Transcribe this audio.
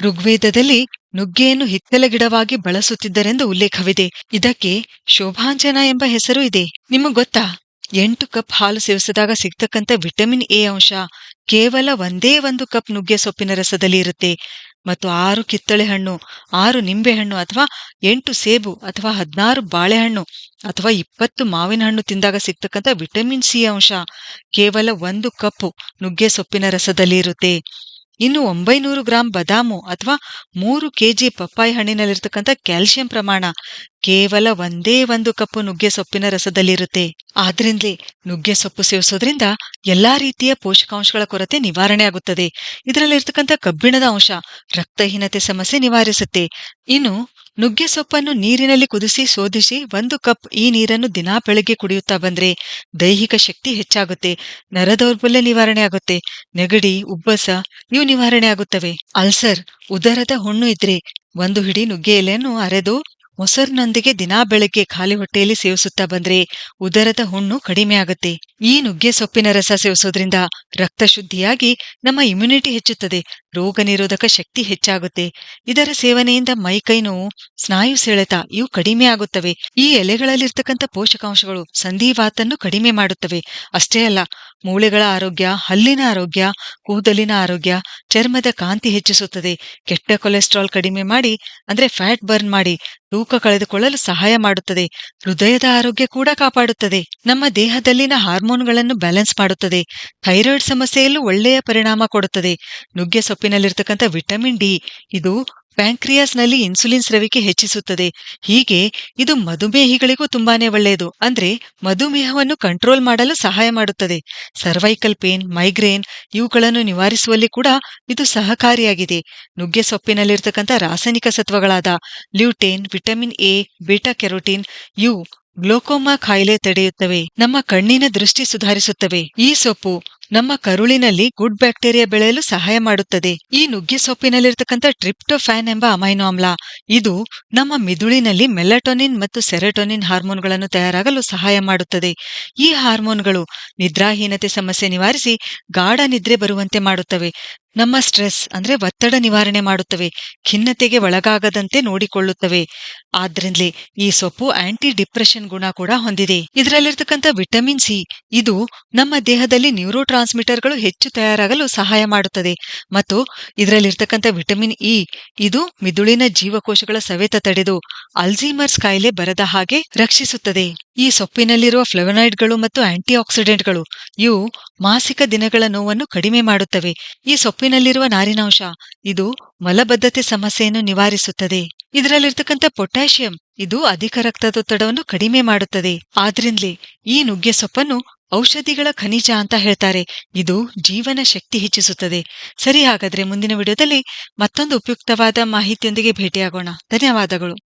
ಋಗ್ವೇದದಲ್ಲಿ ನುಗ್ಗೆಯನ್ನು ಹಿತ್ತಲ ಗಿಡವಾಗಿ ಬಳಸುತ್ತಿದ್ದರೆಂದು ಉಲ್ಲೇಖವಿದೆ. ಇದಕ್ಕೆ ಶೋಭಾಂಜನ ಎಂಬ ಹೆಸರು ಇದೆ. ನಿಮಗೆ ಗೊತ್ತಾ? ಎಂಟು ಕಪ್ ಹಾಲು ಸೇವಿಸಿದಾಗ ಸಿಗ್ತಕ್ಕಂಥ ವಿಟಮಿನ್ ಎ ಅಂಶ ಕೇವಲ ಒಂದೇ ಒಂದು ಕಪ್ ನುಗ್ಗೆ ಸೊಪ್ಪಿನ ರಸದಲ್ಲಿ ಇರುತ್ತೆ. ಮತ್ತು ಆರು ಕಿತ್ತಳೆ ಹಣ್ಣು ಆರು ನಿಂಬೆಹಣ್ಣು ಅಥವಾ ಎಂಟು ಸೇಬು ಅಥವಾ ಹದಿನಾರು ಬಾಳೆಹಣ್ಣು ಅಥವಾ ಇಪ್ಪತ್ತು ಮಾವಿನ ಹಣ್ಣು ತಿಂದಾಗ ಸಿಗ್ತಕ್ಕಂಥ ವಿಟಮಿನ್ ಸಿ ಅಂಶ ಕೇವಲ ಒಂದು ಕಪ್ಪು ನುಗ್ಗೆ ಸೊಪ್ಪಿನ ರಸದಲ್ಲಿ ಇರುತ್ತೆ. ಇನ್ನು ಒಂಬೈನೂರು ಗ್ರಾಂ ಬದಾಮು ಅಥವಾ ಮೂರು ಕೆಜಿ ಪಪ್ಪಾಯಿ ಹಣ್ಣಿನಲ್ಲಿರ್ತಕ್ಕಂಥ ಕ್ಯಾಲ್ಸಿಯಂ ಪ್ರಮಾಣ ಕೇವಲ ಒಂದೇ ಒಂದು ಕಪ್ಪು ನುಗ್ಗೆ ಸೊಪ್ಪಿನ ರಸದಲ್ಲಿರುತ್ತೆ. ಆದ್ರಿಂದಲೇ ನುಗ್ಗೆ ಸೊಪ್ಪು ಸೇವಿಸೋದ್ರಿಂದ ಎಲ್ಲಾ ರೀತಿಯ ಪೋಷಕಾಂಶಗಳ ಕೊರತೆ ನಿವಾರಣೆ ಆಗುತ್ತದೆ. ಇದರಲ್ಲಿರ್ತಕ್ಕಂಥ ಕಬ್ಬಿಣದ ಅಂಶ, ರಕ್ತಹೀನತೆ ಸಮಸ್ಯೆ ನಿವಾರಿಸುತ್ತೆ. ಇನ್ನು ನುಗ್ಗೆ ಸೊಪ್ಪನ್ನು ನೀರಿನಲ್ಲಿ ಕುದಿಸಿ ಶೋಧಿಸಿ ಒಂದು ಕಪ್ ಈ ನೀರನ್ನು ದಿನಾ ಬೆಳಗ್ಗೆ ಕುಡಿಯುತ್ತಾ ಬಂದ್ರೆ ದೈಹಿಕ ಶಕ್ತಿ ಹೆಚ್ಚಾಗುತ್ತೆ, ನರದೌರ್ಬಲ್ಯ ನಿವಾರಣೆ ಆಗುತ್ತೆ, ನೆಗಡಿ, ಉಬ್ಬಸ ಇವು ನಿವಾರಣೆ ಆಗುತ್ತವೆ. ಅಲ್ಸರ್, ಉದರದ ಹುಣ್ಣು ಇದ್ರೆ ಒಂದು ಹಿಡಿ ನುಗ್ಗೆ ಎಲೆಯನ್ನು ಅರೆದು ಮೊಸರಿನೊಂದಿಗೆ ದಿನಾ ಬೆಳಗ್ಗೆ ಖಾಲಿ ಹೊಟ್ಟೆಯಲ್ಲಿ ಸೇವಿಸುತ್ತಾ ಬಂದ್ರೆ ಉದರದ ಹುಣ್ಣು ಕಡಿಮೆ ಆಗುತ್ತೆ. ಈ ನುಗ್ಗೆ ಸೊಪ್ಪಿನ ರಸ ಸೇವಿಸೋದ್ರಿಂದ ರಕ್ತ ಶುದ್ಧಿಯಾಗಿ ನಮ್ಮ ಇಮ್ಯುನಿಟಿ ಹೆಚ್ಚುತ್ತದೆ. ರೋಗ ನಿರೋಧಕ ಶಕ್ತಿ ಹೆಚ್ಚಾಗುತ್ತೆ. ಇದರ ಸೇವನೆಯಿಂದ ಮೈಕೈ ನೋವು, ಸ್ನಾಯು ಸೆಳೆತ ಇವು ಕಡಿಮೆ ಆಗುತ್ತವೆ. ಈ ಎಲೆಗಳಲ್ಲಿರ್ತಕ್ಕಂಥ ಪೋಷಕಾಂಶಗಳು ಸಂಧಿವಾತನ್ನು ಕಡಿಮೆ ಮಾಡುತ್ತವೆ. ಅಷ್ಟೇ ಅಲ್ಲ, ಮೂಳೆಗಳ ಆರೋಗ್ಯ, ಹಲ್ಲಿನ ಆರೋಗ್ಯ, ಕೂದಲಿನ ಆರೋಗ್ಯ, ಚರ್ಮದ ಕಾಂತಿ ಹೆಚ್ಚಿಸುತ್ತದೆ. ಕೆಟ್ಟ ಕೊಲೆಸ್ಟ್ರಾಲ್ ಕಡಿಮೆ ಮಾಡಿ, ಅಂದ್ರೆ ಫ್ಯಾಟ್ ಬರ್ನ್ ಮಾಡಿ, ತೂಕ ಕಳೆದುಕೊಳ್ಳಲು ಸಹಾಯ ಮಾಡುತ್ತದೆ. ಹೃದಯದ ಆರೋಗ್ಯ ಕೂಡ ಕಾಪಾಡುತ್ತದೆ. ನಮ್ಮ ದೇಹದಲ್ಲಿನ ಹಾರ್ಮೋನ್ಗಳನ್ನು ಬ್ಯಾಲೆನ್ಸ್ ಮಾಡುತ್ತದೆ. ಥೈರಾಯ್ಡ್ ಸಮಸ್ಯೆಯಲ್ಲೂ ಒಳ್ಳೆಯ ಪರಿಣಾಮ ಕೊಡುತ್ತದೆ. ನುಗ್ಗೆ ಸೊಪ್ಪಿನಲ್ಲಿರ್ತಕ್ಕಂಥ ವಿಟಮಿನ್ ಡಿ ಇದು ಪ್ಯಾಂಕ್ರಿಯಾಸ್ನಲ್ಲಿ ಇನ್ಸುಲಿನ್ ಸ್ರವಿಕೆ ಹೆಚ್ಚಿಸುತ್ತದೆ. ಹೀಗೆ ಇದು ಮಧುಮೇಹಿಗಳಿಗೂ ತುಂಬಾನೇ ಒಳ್ಳೆಯದು. ಅಂದ್ರೆ ಮಧುಮೇಹವನ್ನು ಕಂಟ್ರೋಲ್ ಮಾಡಲು ಸಹಾಯ ಮಾಡುತ್ತದೆ. ಸರ್ವೈಕಲ್ ಪೇನ್, ಮೈಗ್ರೇನ್ ಇವುಗಳನ್ನು ನಿವಾರಿಸುವಲ್ಲಿ ಕೂಡ ಇದು ಸಹಕಾರಿಯಾಗಿದೆ. ನುಗ್ಗೆ ಸೊಪ್ಪಿನಲ್ಲಿರ್ತಕ್ಕಂಥ ರಾಸಾಯನಿಕ ಸತ್ವಗಳಾದ lutein, vitamin A, beta carotene ಇವು ಗ್ಲೋಕೋಮಾ ಕಾಯಿಲೆ ತಡೆಯುತ್ತವೆ. ನಮ್ಮ ಕಣ್ಣಿನ ದೃಷ್ಟಿ ಸುಧಾರಿಸುತ್ತವೆ. ಈ ಸೊಪ್ಪು ನಮ್ಮ ಕರುಳಿನಲ್ಲಿ ಗುಡ್ ಬ್ಯಾಕ್ಟೀರಿಯಾ ಬೆಳೆಯಲು ಸಹಾಯ ಮಾಡುತ್ತದೆ. ಈ ನುಗ್ಗೆ ಸೊಪ್ಪಿನಲ್ಲಿರ್ತಕ್ಕಂಥ ಟ್ರಿಪ್ಟೋಫ್ಯಾನ್ ಎಂಬ ಅಮೈನೋ ಆಮ್ಲ. ಇದು ನಮ್ಮ ಮಿದುಳಿನಲ್ಲಿ ಮೆಲಟೋನಿನ್ ಮತ್ತು ಸೆರೆಟೋನಿನ್ ಹಾರ್ಮೋನ್ಗಳನ್ನು ತಯಾರಾಗಲು ಸಹಾಯ ಮಾಡುತ್ತದೆ. ಈ ಹಾರ್ಮೋನ್ಗಳು ನಿದ್ರಾಹೀನತೆ ಸಮಸ್ಯೆ ನಿವಾರಿಸಿ ಗಾಢ ನಿದ್ರೆ ಬರುವಂತೆ ಮಾಡುತ್ತವೆ. ನಮ್ಮ ಸ್ಟ್ರೆಸ್ ಅಂದ್ರೆ ಒತ್ತಡ ನಿವಾರಣೆ ಮಾಡುತ್ತವೆ, ಖಿನ್ನತೆಗೆ ಒಳಗಾಗದಂತೆ ನೋಡಿಕೊಳ್ಳುತ್ತವೆ. ಆದ್ರಿಂದಲೇ ಈ ಸೊಪ್ಪು ಆಂಟಿ ಡಿಪ್ರೆಷನ್ ಗುಣ ಕೂಡ ಹೊಂದಿದೆ. ಇದರಲ್ಲಿರ್ತಕ್ಕಂಥ ವಿಟಮಿನ್ ಸಿ ಇದು ನಮ್ಮ ದೇಹದಲ್ಲಿ ನ್ಯೂರೋ ಟ್ರಾನ್ಸ್ಮಿಟರ್ಗಳು ಹೆಚ್ಚು ತಯಾರಾಗಲು ಸಹಾಯ ಮಾಡುತ್ತದೆ. ಮತ್ತು ಇದರಲ್ಲಿರ್ತಕ್ಕಂಥ ವಿಟಮಿನ್ ಇ ಇದು ಮಿದುಳಿನ ಜೀವಕೋಶಗಳ ಸವೆತ ತಡೆದು ಅಲ್ಝೀಮರ್ಸ್ ಕಾಯಿಲೆ ಬರದ ಹಾಗೆ ರಕ್ಷಿಸುತ್ತದೆ. ಈ ಸೊಪ್ಪಿನಲ್ಲಿರುವ ಫ್ಲೆವನಾಯ್ಡ್ಗಳು ಮತ್ತು ಆಂಟಿ ಆಕ್ಸಿಡೆಂಟ್ಗಳು ಇವು ಮಾಸಿಕ ದಿನಗಳ ನೋವನ್ನು ಕಡಿಮೆ ಮಾಡುತ್ತವೆ. ಈ ಸೊಪ್ಪಿನಲ್ಲಿರುವ ನಾರಿನಾಂಶ. ಇದು ಮಲಬದ್ಧತೆ ಸಮಸ್ಯೆಯನ್ನು ನಿವಾರಿಸುತ್ತದೆ. ಇದರಲ್ಲಿರ್ತಕ್ಕಂಥ ಪೊಟ್ಯಾಷಿಯಂ ಇದು ಅಧಿಕ ರಕ್ತದೊತ್ತಡವನ್ನು ಕಡಿಮೆ ಮಾಡುತ್ತದೆ. ಆದ್ರಿಂದಲೇ ಈ ನುಗ್ಗೆ ಸೊಪ್ಪನ್ನು ಔಷಧಿಗಳ ಖನಿಜ ಅಂತ ಹೇಳ್ತಾರೆ. ಇದು ಜೀವನ ಶಕ್ತಿ ಹೆಚ್ಚಿಸುತ್ತದೆ. ಸರಿ ಹಾಗಾದ್ರೆ ಮುಂದಿನ ವಿಡಿಯೋದಲ್ಲಿ ಮತ್ತೊಂದು ಉಪಯುಕ್ತವಾದ ಮಾಹಿತಿಯೊಂದಿಗೆ ಭೇಟಿಯಾಗೋಣ. ಧನ್ಯವಾದಗಳು.